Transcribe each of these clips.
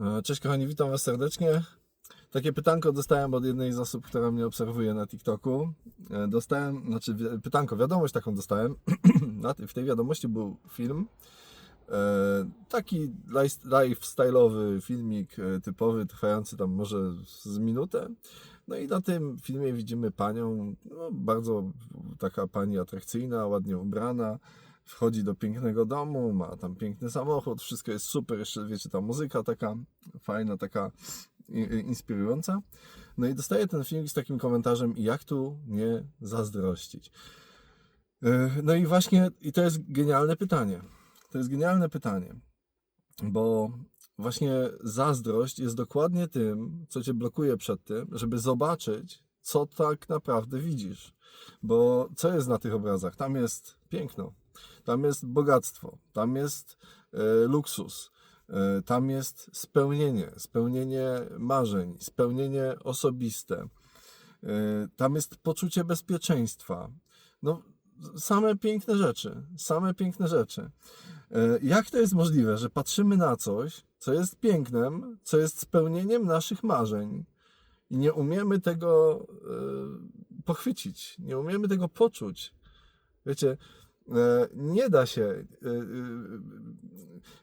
E, Cześć kochani, witam Was serdecznie. Takie pytanko dostałem od jednej z osób, która mnie obserwuje na TikToku. E, Dostałem, znaczy pytanko, wiadomość taką dostałem. W tej wiadomości był film. e, Taki life- lifestyle'owy filmik typowy, trwający tam może z minutę. No i na tym filmie widzimy panią, no, bardzo taka pani atrakcyjna, ładnie ubrana. Wchodzi do pięknego domu, ma tam piękny samochód, wszystko jest super, jeszcze wiecie, ta muzyka taka fajna, taka inspirująca. No i dostaje ten film z takim komentarzem, jak tu nie zazdrościć. Yy, No i właśnie, i to jest genialne pytanie. To jest genialne pytanie, bo właśnie zazdrość jest dokładnie tym, co cię blokuje przed tym, żeby zobaczyć, co tak naprawdę widzisz. Bo co jest na tych obrazach? Tam jest piękno, tam jest bogactwo, tam jest e, luksus, e, tam jest spełnienie, spełnienie marzeń, spełnienie osobiste, e, tam jest poczucie bezpieczeństwa. No, same piękne rzeczy, same piękne rzeczy. E, Jak to jest możliwe, że patrzymy na coś, co jest pięknem, co jest spełnieniem naszych marzeń i nie umiemy tego e, pochwycić, nie umiemy tego poczuć? Wiecie, nie da się e, e,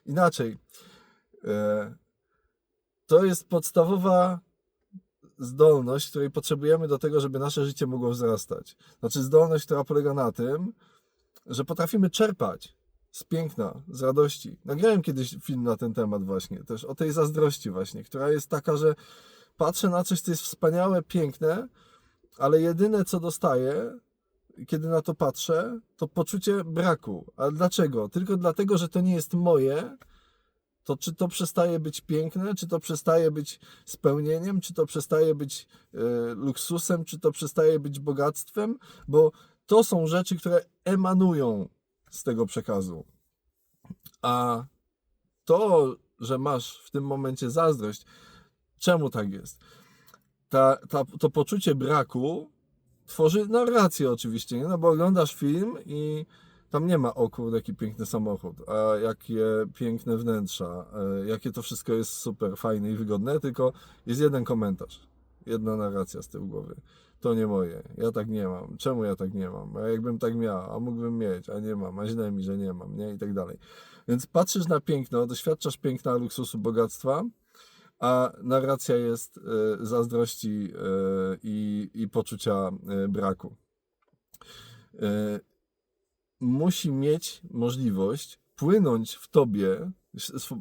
inaczej. E, To jest podstawowa zdolność, której potrzebujemy do tego, żeby nasze życie mogło wzrastać. Znaczy zdolność, która polega na tym, że potrafimy czerpać z piękna, z radości. Nagrałem kiedyś film na ten temat właśnie, też o tej zazdrości właśnie, która jest taka, że patrzę na coś, co jest wspaniałe, piękne, ale jedyne, co dostaję, kiedy na to patrzę, to poczucie braku. Ale dlaczego? Tylko dlatego, że to nie jest moje, to czy to przestaje być piękne, czy to przestaje być spełnieniem, czy to przestaje być e, luksusem, czy to przestaje być bogactwem, bo to są rzeczy, które emanują z tego przekazu. A to, że masz w tym momencie zazdrość, czemu tak jest? Ta, ta, to poczucie braku tworzy narrację oczywiście, nie? no bo oglądasz film i tam nie ma o kurde, jaki piękny samochód, a jakie piękne wnętrza, e, jakie to wszystko jest super fajne i wygodne, tylko jest jeden komentarz, jedna narracja z tyłu głowy. To nie moje, ja tak nie mam, czemu ja tak nie mam, a jakbym tak miał, a mógłbym mieć, a nie mam, a źle mi, że nie mam, nie, i tak dalej. Więc patrzysz na piękno, doświadczasz piękna, luksusu, bogactwa, a narracja jest e, zazdrości e, i, i poczucia e, braku. Musi mieć możliwość płynąć w tobie, swo-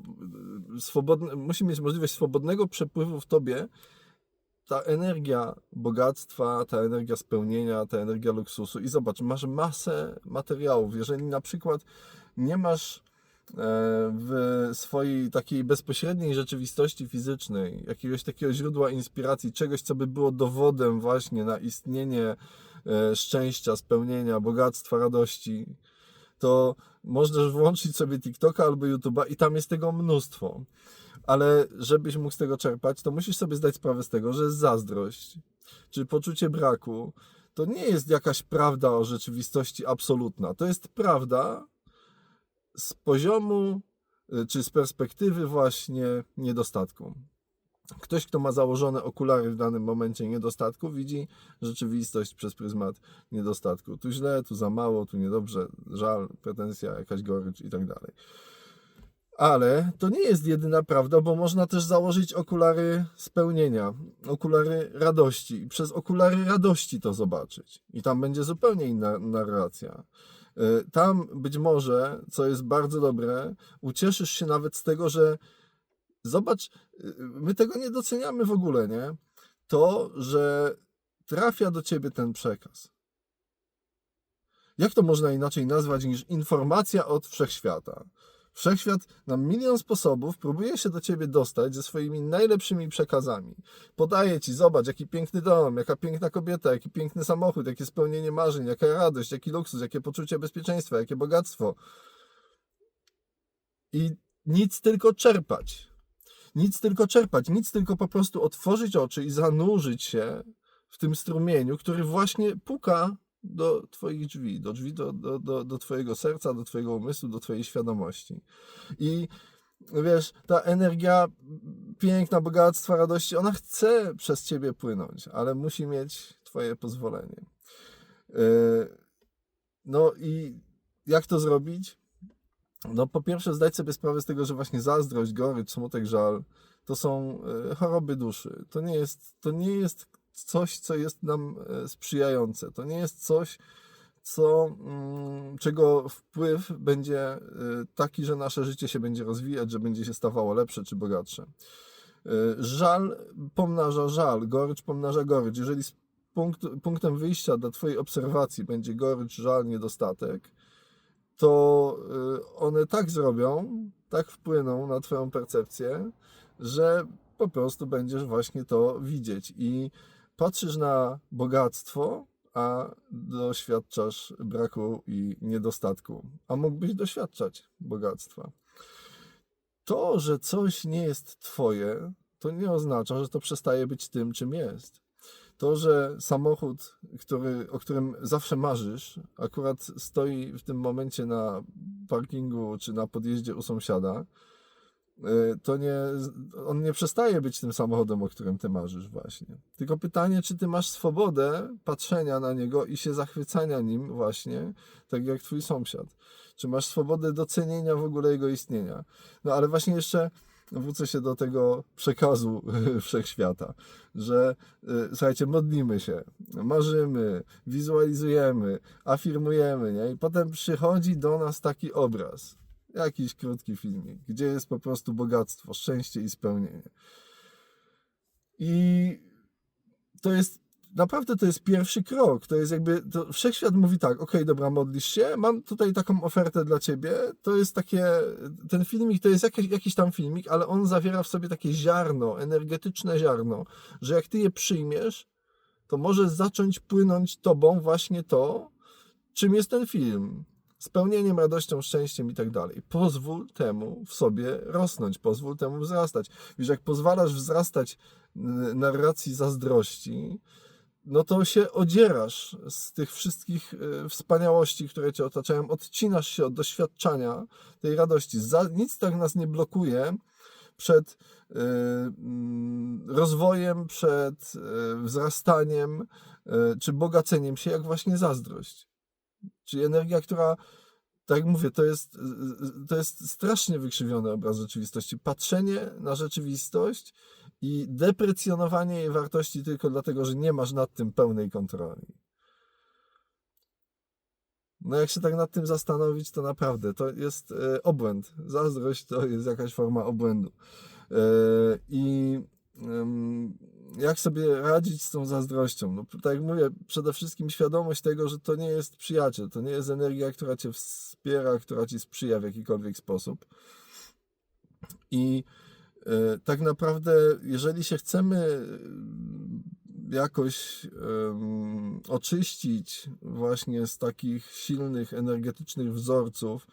swobodne, musi mieć możliwość swobodnego przepływu w tobie ta energia bogactwa, ta energia spełnienia, ta energia luksusu. I zobacz, masz masę materiałów. Jeżeli na przykład nie masz w swojej takiej bezpośredniej rzeczywistości fizycznej jakiegoś takiego źródła inspiracji, czegoś, co by było dowodem właśnie na istnienie e, szczęścia, spełnienia, bogactwa, radości, to możesz włączyć sobie TikToka albo YouTube'a i tam jest tego mnóstwo. Ale żebyś mógł z tego czerpać, to musisz sobie zdać sprawę z tego, że zazdrość czy poczucie braku to nie jest jakaś prawda o rzeczywistości absolutna. To jest prawda z poziomu y, czy z perspektywy właśnie niedostatku. Ktoś, kto ma założone okulary w danym momencie niedostatku, widzi rzeczywistość przez pryzmat niedostatku. Tu źle, tu za mało, tu niedobrze, żal, pretensja, jakaś gorycz i tak dalej. Ale to nie jest jedyna prawda, bo można też założyć okulary spełnienia, okulary radości i przez okulary radości to zobaczyć. I tam będzie zupełnie inna narracja. Y, Tam być może, co jest bardzo dobre, ucieszysz się nawet z tego, że zobacz, y, my tego nie doceniamy w ogóle, nie? To, że trafia do ciebie ten przekaz. Jak to można inaczej nazwać niż informacja od wszechświata? Wszechświat na milion sposobów próbuje się do ciebie dostać ze swoimi najlepszymi przekazami. Podaje ci, zobacz, jaki piękny dom, jaka piękna kobieta, jaki piękny samochód, jakie spełnienie marzeń, jaka radość, jaki luksus, jakie poczucie bezpieczeństwa, jakie bogactwo. I nic tylko czerpać. Nic tylko czerpać, nic tylko po prostu otworzyć oczy i zanurzyć się w tym strumieniu, który właśnie puka do Twoich drzwi, do drzwi do, do, do, do Twojego serca, do Twojego umysłu, do Twojej świadomości. I wiesz, ta energia piękna, bogactwa, radości, ona chce przez ciebie płynąć, ale musi mieć twoje pozwolenie. Yy, No i jak to zrobić? No po pierwsze zdać sobie sprawę z tego, że właśnie zazdrość, gorycz, smutek, żal to są e, choroby duszy. To nie jest, to nie jest coś, co jest nam e, sprzyjające. To nie jest coś, co, mm, czego wpływ będzie e, taki, że nasze życie się będzie rozwijać, że będzie się stawało lepsze czy bogatsze. E, Żal pomnaża żal, gorycz pomnaża gorycz. Jeżeli punkt, punktem wyjścia dla Twojej obserwacji będzie gorycz, żal, niedostatek, to one tak zrobią, tak wpłyną na Twoją percepcję, że po prostu będziesz właśnie to widzieć i patrzysz na bogactwo, a doświadczasz braku i niedostatku, a mógłbyś doświadczać bogactwa. To, że coś nie jest Twoje, to nie oznacza, że to przestaje być tym, czym jest. To, że samochód, który, o którym zawsze marzysz, akurat stoi w tym momencie na parkingu czy na podjeździe u sąsiada, to nie, on nie przestaje być tym samochodem, o którym ty marzysz właśnie. Tylko pytanie, czy ty masz swobodę patrzenia na niego i się zachwycania nim właśnie, tak jak twój sąsiad. Czy masz swobodę docenienia w ogóle jego istnienia. No ale właśnie jeszcze wrócę się do tego przekazu wszechświata, że y, słuchajcie, modlimy się, marzymy, wizualizujemy, afirmujemy, nie? I potem przychodzi do nas taki obraz, jakiś krótki filmik, gdzie jest po prostu bogactwo, szczęście i spełnienie. I to jest naprawdę to jest pierwszy krok. To jest jakby, to wszechświat mówi tak, okej, dobra, modlisz się, mam tutaj taką ofertę dla ciebie. To jest takie, ten filmik to jest jakiś, jakiś tam filmik, ale on zawiera w sobie takie ziarno, energetyczne ziarno, że jak ty je przyjmiesz, to może zacząć płynąć tobą właśnie to, czym jest ten film. Spełnieniem, radością, szczęściem i tak dalej. Pozwól temu w sobie rosnąć, pozwól temu wzrastać. Wiesz, jak pozwalasz wzrastać narracji zazdrości, no to się odzierasz z tych wszystkich e, wspaniałości, które cię otaczają, odcinasz się od doświadczania tej radości. Nic tak nas nie blokuje przed e, mm, rozwojem, przed e, wzrastaniem czy bogaceniem się, jak właśnie zazdrość. Czyli energia, która, tak mówię, to jest, to jest strasznie wykrzywiony obraz rzeczywistości. Patrzenie na rzeczywistość i deprecjonowanie jej wartości tylko dlatego, że nie masz nad tym pełnej kontroli. No jak się tak nad tym zastanowić, to naprawdę to jest e, obłęd. Zazdrość to jest jakaś forma obłędu. I jak sobie radzić z tą zazdrością? No, tak jak mówię, przede wszystkim świadomość tego, że to nie jest przyjaciel, to nie jest energia, która cię wspiera, która ci sprzyja w jakikolwiek sposób. I e, tak naprawdę, jeżeli się chcemy e, jakoś oczyścić właśnie z takich silnych, energetycznych wzorców,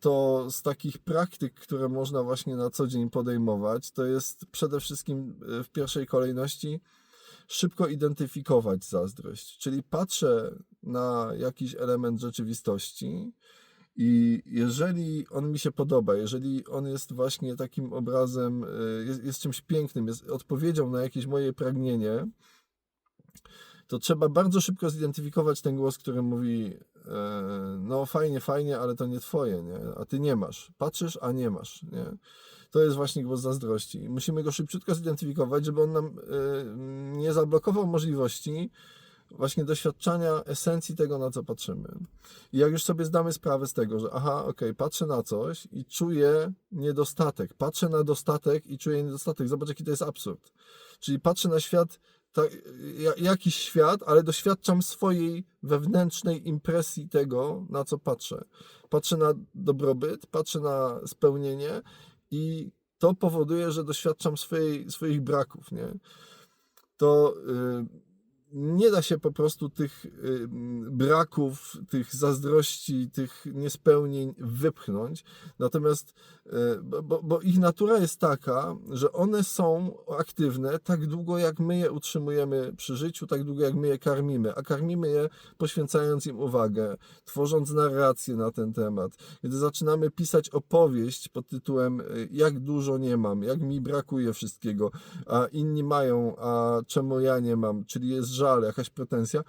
to z takich praktyk, które można właśnie na co dzień podejmować, to jest przede wszystkim e, w pierwszej kolejności szybko identyfikować zazdrość. Czyli patrzę na jakiś element rzeczywistości i jeżeli on mi się podoba, jeżeli on jest właśnie takim obrazem, y, jest, jest czymś pięknym, jest odpowiedzią na jakieś moje pragnienie, to trzeba bardzo szybko zidentyfikować ten głos, który mówi: e, No, fajnie, fajnie, ale to nie twoje, nie? a ty nie masz. Patrzysz, a nie masz. Nie? To jest właśnie głos zazdrości. Musimy go szybciutko zidentyfikować, żeby on nam e, nie zablokował możliwości właśnie doświadczania esencji tego, na co patrzymy. I jak już sobie zdamy sprawę z tego, że aha, okej, patrzę na coś i czuję niedostatek, patrzę na dostatek i czuję niedostatek. Zobacz, jaki to jest absurd. Czyli patrzę na świat, ta, ja- jakiś świat, ale doświadczam swojej wewnętrznej impresji tego, na co patrzę. Patrzę na dobrobyt, patrzę na spełnienie i to powoduje, że doświadczam swojej, swoich braków, nie? To y, nie da się po prostu tych braków, tych zazdrości, tych niespełnień wypchnąć. Natomiast, y, bo, bo- ich natura jest taka, że one są aktywne tak długo, jak my je utrzymujemy przy życiu, tak długo, jak my je karmimy. A karmimy je poświęcając im uwagę, tworząc narrację na ten temat. Kiedy zaczynamy pisać opowieść pod tytułem y, Jak dużo nie mam, jak mi brakuje wszystkiego, a inni mają, a czemu ja nie mam, czyli jest żal, jakaś pretensja,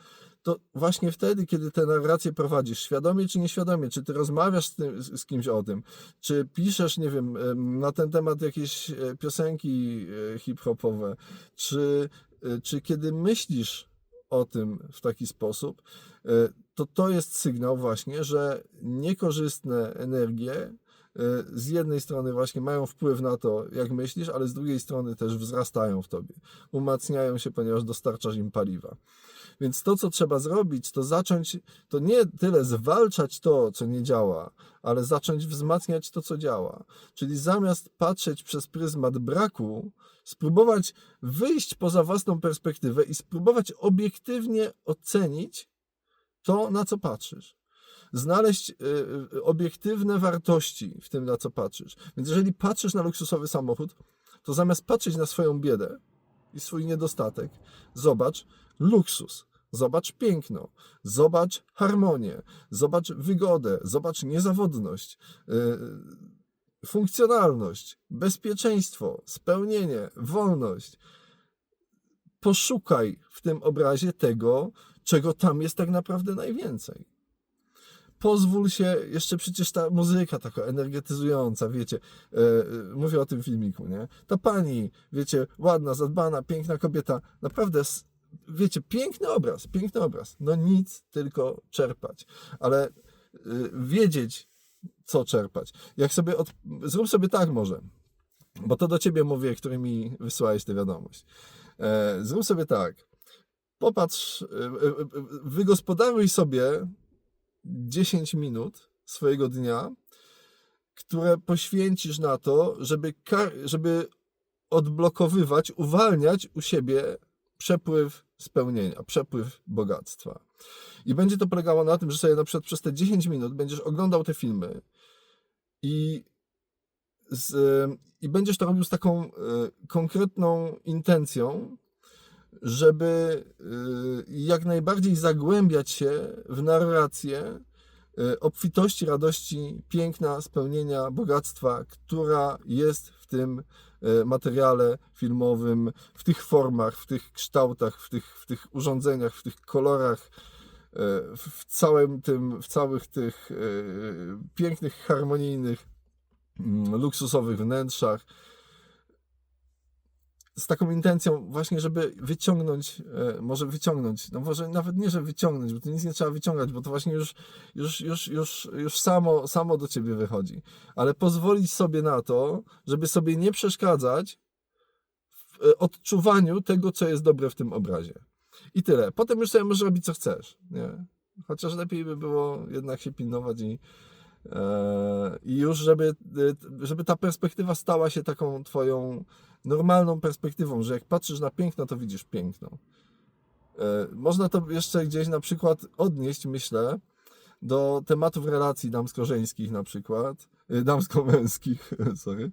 to właśnie wtedy, kiedy tę narrację prowadzisz, świadomie czy nieświadomie, czy ty rozmawiasz z, tym, z kimś o tym, czy piszesz, nie wiem, em, na ten temat jakieś e, piosenki e, hip-hopowe, czy, e, czy kiedy myślisz o tym w taki sposób, to to jest sygnał właśnie, że niekorzystne energie z jednej strony właśnie mają wpływ na to, jak myślisz, ale z drugiej strony też wzrastają w tobie, umacniają się, ponieważ dostarczasz im paliwa. Więc to, co trzeba zrobić, to zacząć, to nie tyle zwalczać to, co nie działa, ale zacząć wzmacniać to, co działa. Czyli zamiast patrzeć przez pryzmat braku, spróbować wyjść poza własną perspektywę i spróbować obiektywnie ocenić to, na co patrzysz. Znaleźć y, y, obiektywne wartości w tym, na co patrzysz. Więc jeżeli patrzysz na luksusowy samochód, to zamiast patrzeć na swoją biedę i swój niedostatek, zobacz luksus, zobacz piękno, zobacz harmonię, zobacz wygodę, zobacz niezawodność, y, funkcjonalność, bezpieczeństwo, spełnienie, wolność. Poszukaj w tym obrazie tego, czego tam jest tak naprawdę najwięcej. Pozwól się, jeszcze przecież ta muzyka taka energetyzująca, wiecie, e, mówię o tym filmiku, nie? Ta pani, wiecie, ładna, zadbana, piękna kobieta, naprawdę, wiecie, piękny obraz, piękny obraz. No nic, tylko czerpać, ale e, wiedzieć, co czerpać. Jak sobie, od... zrób sobie tak może, bo to do ciebie mówię, który mi wysłałeś tę wiadomość. E, zrób sobie tak, popatrz, e, wygospodaruj sobie 10 minut swojego dnia, które poświęcisz na to, żeby, żeby odblokowywać, uwalniać u siebie przepływ spełnienia, przepływ bogactwa. I będzie to polegało na tym, że sobie na przykład przez te 10 minut będziesz oglądał te filmy i, z, i będziesz to robił z taką e, konkretną intencją, żeby y, jak najbardziej zagłębiać się w narrację y, obfitości, radości, piękna, spełnienia, bogactwa, która jest w tym y, materiale filmowym, w tych formach, w tych kształtach, w tych, w tych urządzeniach, w tych kolorach, w całym tym, w całych tych pięknych, harmonijnych, mm, luksusowych wnętrzach z taką intencją właśnie, żeby wyciągnąć, e, może wyciągnąć, no może nawet nie, że wyciągnąć, bo to nic nie trzeba wyciągać, bo to właśnie już, już, już, już, już samo, samo do ciebie wychodzi. Ale pozwolić sobie na to, żeby sobie nie przeszkadzać w e, odczuwaniu tego, co jest dobre w tym obrazie. I tyle. Potem już sobie możesz robić, co chcesz. Nie? Chociaż lepiej by było jednak się pilnować i, e, i już, żeby, żeby ta perspektywa stała się taką twoją normalną perspektywą, że jak patrzysz na piękno, to widzisz piękno. E, Można to jeszcze gdzieś na przykład odnieść, myślę, do tematów relacji damsko-żeńskich na przykład, e, damsko-męskich, sorry, e,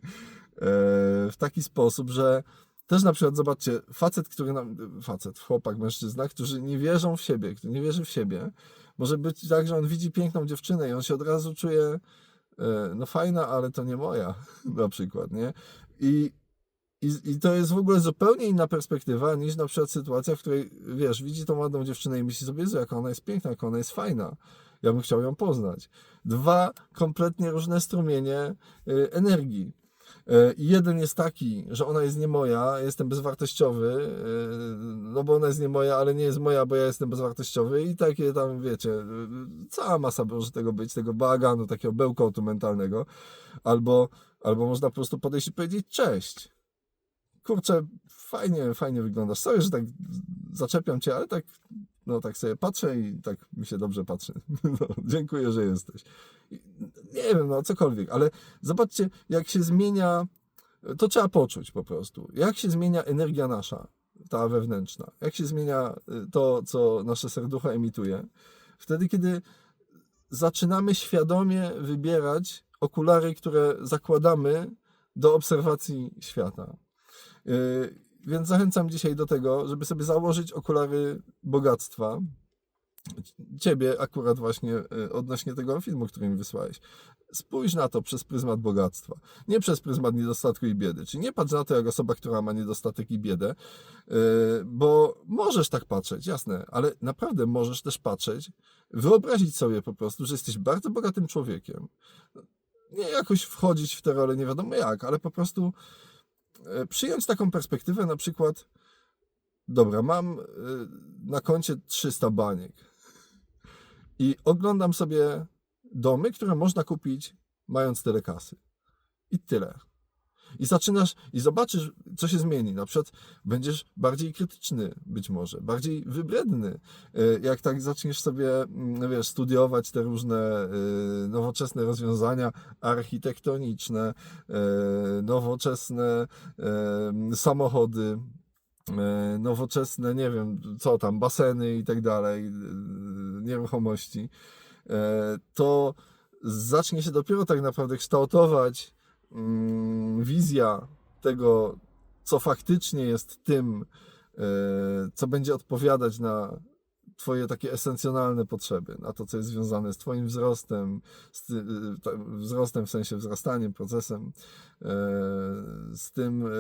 w taki sposób, że też na przykład zobaczcie, facet, który nam, facet, chłopak, mężczyzna, którzy nie wierzą w siebie, który nie wierzy w siebie, może być tak, że on widzi piękną dziewczynę i on się od razu czuje, no fajna, ale to nie moja, na przykład, nie? I, i, I to jest w ogóle zupełnie inna perspektywa niż na przykład sytuacja, w której, wiesz, widzi tą ładną dziewczynę i myśli sobie, jaka ona jest piękna, jaka ona jest fajna. Ja bym chciał ją poznać. Dwa kompletnie różne strumienie y, energii. Y, I jeden jest taki, że ona jest nie moja, jestem bezwartościowy, y, no bo ona jest nie moja, ale nie jest moja, bo ja jestem bezwartościowy i takie tam, wiecie, y, cała masa może tego być, tego bałaganu, takiego bełkotu mentalnego. Albo, albo można po prostu podejść i powiedzieć cześć kurczę, fajnie, fajnie wyglądasz. Sorry, że tak zaczepiam cię, ale tak, no tak sobie patrzę i tak mi się dobrze patrzy. No, dziękuję, że jesteś. Nie wiem, no cokolwiek, ale zobaczcie, jak się zmienia, to trzeba poczuć po prostu, jak się zmienia energia nasza. ta wewnętrzna. Jak się zmienia y, to, co nasze serducho emituje? Wtedy, kiedy zaczynamy świadomie wybierać okulary, które zakładamy do obserwacji świata. Yy, Więc zachęcam dzisiaj do tego, żeby sobie założyć okulary bogactwa. Ciebie akurat właśnie y, odnośnie tego filmu, który mi wysłałeś. Spójrz na to przez pryzmat bogactwa, nie przez pryzmat niedostatku i biedy. Czyli nie patrz na to jak osoba, która ma niedostatek i biedę, yy, bo możesz tak patrzeć, jasne, ale naprawdę możesz też patrzeć, wyobrazić sobie po prostu, że jesteś bardzo bogatym człowiekiem. Nie jakoś wchodzić w te role, nie wiadomo jak, ale po prostu e, przyjąć taką perspektywę, na przykład, dobra, mam e, na koncie 300 baniek i oglądam sobie domy, które można kupić mając tyle kasy. I tyle. I zaczynasz, i zobaczysz, co się zmieni. Na przykład będziesz bardziej krytyczny, być może, bardziej wybredny. E, Jak tak zaczniesz sobie, mm, wiesz, studiować te różne e, nowoczesne rozwiązania architektoniczne, e, nowoczesne samochody, nowoczesne, nie wiem, co tam, baseny i tak dalej, nieruchomości, to zacznie się dopiero tak naprawdę kształtować wizja tego, co faktycznie jest tym, e, co będzie odpowiadać na Twoje takie esencjonalne potrzeby, na to, co jest związane z Twoim wzrostem, z ty, ta- wzrostem w sensie wzrastaniem, procesem, e, z tym, e,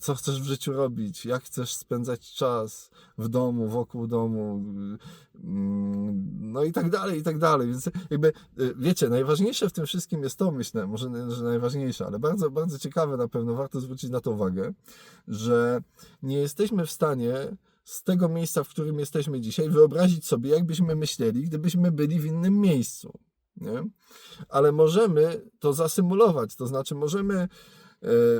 co chcesz w życiu robić, jak chcesz spędzać czas w domu, wokół domu, mm, no i tak dalej, i tak dalej. Więc jakby, y, wiecie, najważniejsze w tym wszystkim jest to, myślę, może że najważniejsze, ale bardzo, bardzo ciekawe na pewno, warto zwrócić na to uwagę, że nie jesteśmy w stanie z tego miejsca, w którym jesteśmy dzisiaj, wyobrazić sobie, jakbyśmy myśleli, gdybyśmy byli w innym miejscu. Nie? Ale możemy to zasymulować, to znaczy możemy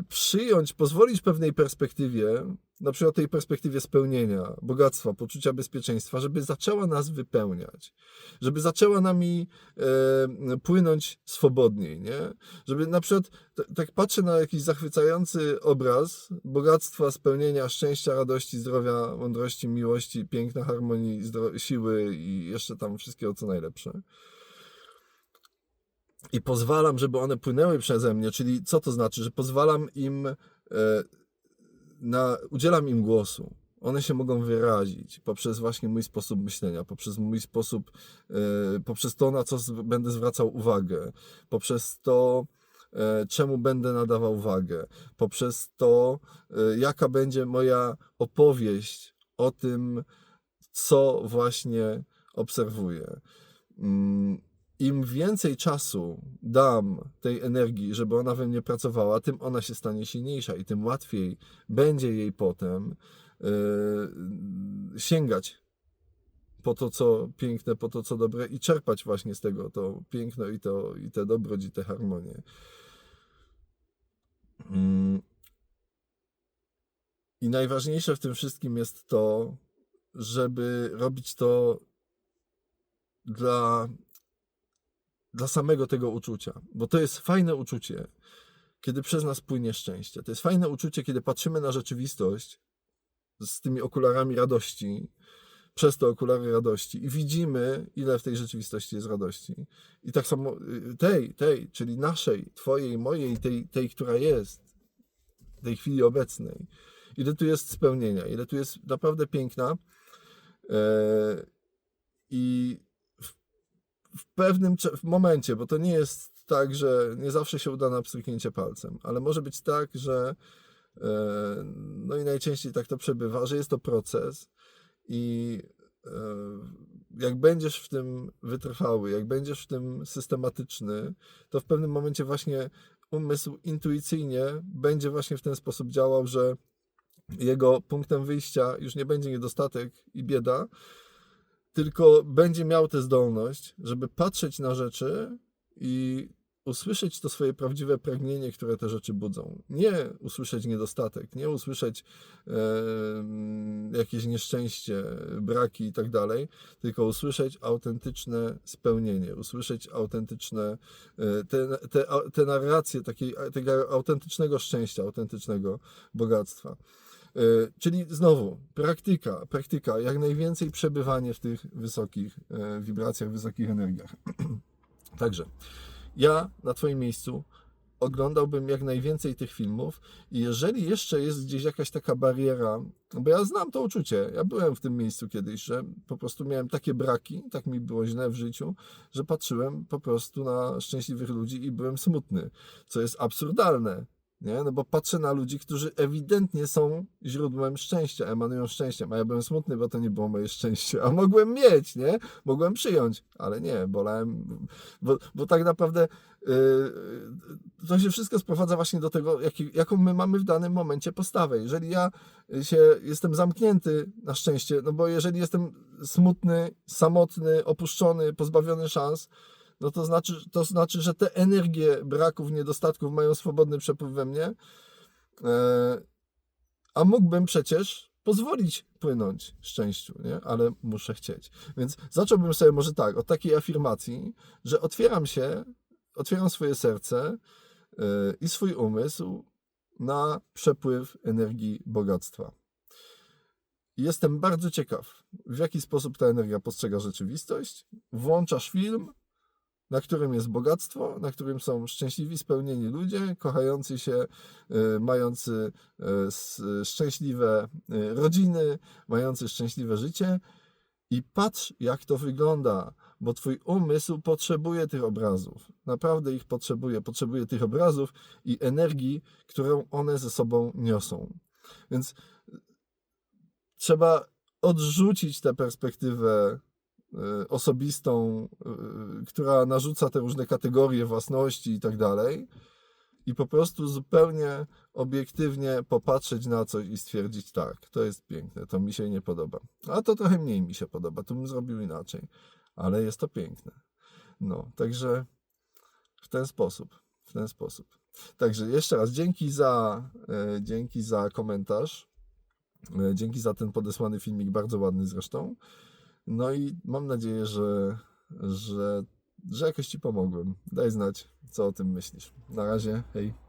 przyjąć, pozwolić pewnej perspektywie, na przykład tej perspektywie spełnienia, bogactwa, poczucia bezpieczeństwa, żeby zaczęła nas wypełniać, żeby zaczęła nami e, płynąć swobodniej, nie? Żeby na przykład, tak patrzę na jakiś zachwycający obraz bogactwa, spełnienia, szczęścia, radości, zdrowia, mądrości, miłości, piękna, harmonii, siły i jeszcze tam wszystkiego, co najlepsze i pozwalam, żeby one płynęły przeze mnie, czyli co to znaczy, że pozwalam im, e, na, udzielam im głosu. One się mogą wyrazić poprzez właśnie mój sposób myślenia, poprzez mój sposób, e, poprzez to, na co będę zwracał uwagę, poprzez to, e, czemu będę nadawał uwagę, poprzez to, jaka będzie moja opowieść o tym, co właśnie obserwuję. Im więcej czasu dam tej energii, żeby ona we mnie pracowała, tym ona się stanie silniejsza i tym łatwiej będzie jej potem yy, sięgać po to, co piękne, po to, co dobre i czerpać właśnie z tego to piękno i, to, i te dobroć, i te harmonię. Mm. I najważniejsze w tym wszystkim jest to, żeby robić to dla, dla samego tego uczucia, bo to jest fajne uczucie, kiedy przez nas płynie szczęście. To jest fajne uczucie, kiedy patrzymy na rzeczywistość z tymi okularami radości, przez te okulary radości i widzimy, ile w tej rzeczywistości jest radości. I tak samo y, tej, tej, czyli naszej, twojej, mojej, tej, tej która jest tej chwili obecnej. Ile tu jest spełnienia, ile tu jest naprawdę piękna. E, I w, pewnym w momencie, bo to nie jest tak, że nie zawsze się uda na pstryknięcie palcem, ale może być tak, że e, no i najczęściej tak to przebywa, że jest to proces i e, jak będziesz w tym wytrwały, jak będziesz w tym systematyczny, to w pewnym momencie właśnie umysł intuicyjnie będzie właśnie w ten sposób działał, że jego punktem wyjścia już nie będzie niedostatek i bieda, tylko będzie miał tę zdolność, żeby patrzeć na rzeczy i usłyszeć to swoje prawdziwe pragnienie, które te rzeczy budzą. Nie usłyszeć niedostatek, nie usłyszeć e, jakieś nieszczęście, braki i tak dalej, tylko usłyszeć autentyczne spełnienie, usłyszeć autentyczne, e, te, te, te narracje takiej, tego autentycznego szczęścia, autentycznego bogactwa. Y, Czyli znowu, praktyka, praktyka, jak najwięcej przebywanie w tych wysokich e, wibracjach, wysokich energiach. Także ja na Twoim miejscu oglądałbym jak najwięcej tych filmów i jeżeli jeszcze jest gdzieś jakaś taka bariera, no bo ja znam to uczucie, ja byłem w tym miejscu kiedyś, że po prostu miałem takie braki, tak mi było źle w życiu, że patrzyłem po prostu na szczęśliwych ludzi i byłem smutny, co jest absurdalne. Nie? No bo patrzę na ludzi, którzy ewidentnie są źródłem szczęścia, emanują szczęściem, a ja byłem smutny, bo to nie było moje szczęście, a mogłem mieć, nie? Mogłem przyjąć, ale nie, bolałem, bo, bo tak naprawdę yy, to się wszystko sprowadza właśnie do tego, jaki, jaką my mamy w danym momencie postawę. Jeżeli ja się jestem zamknięty na szczęście, no bo jeżeli jestem smutny, samotny, opuszczony, pozbawiony szans, no to znaczy, to znaczy, że te energie braków, niedostatków mają swobodny przepływ we mnie, e, a mógłbym przecież pozwolić płynąć szczęściu, nie? ale muszę chcieć. Więc zacząłbym sobie może tak, od takiej afirmacji, że otwieram się, otwieram swoje serce e, i swój umysł na przepływ energii bogactwa. Jestem bardzo ciekaw, w jaki sposób ta energia postrzega rzeczywistość. Włączasz film, na którym jest bogactwo, na którym są szczęśliwi, spełnieni ludzie, kochający się, y, mający s- szczęśliwe y, rodziny, mający szczęśliwe życie. I patrz, jak to wygląda, bo Twój umysł potrzebuje tych obrazów. Naprawdę ich potrzebuje. Potrzebuje tych obrazów i energii, którą one ze sobą niosą. Więc trzeba odrzucić tę perspektywę osobistą, y, która narzuca te różne kategorie własności i tak dalej, i po prostu zupełnie obiektywnie popatrzeć na coś i stwierdzić, tak, to jest piękne, to mi się nie podoba. A to trochę mniej mi się podoba, to bym zrobił inaczej, ale jest to piękne. No, także w ten sposób, w ten sposób. Także jeszcze raz dzięki za, e, dzięki za komentarz. E, Dzięki za ten podesłany filmik, bardzo ładny zresztą. No i mam nadzieję, że, że, że jakoś Ci pomogłem. Daj znać, co o tym myślisz. Na razie, hej.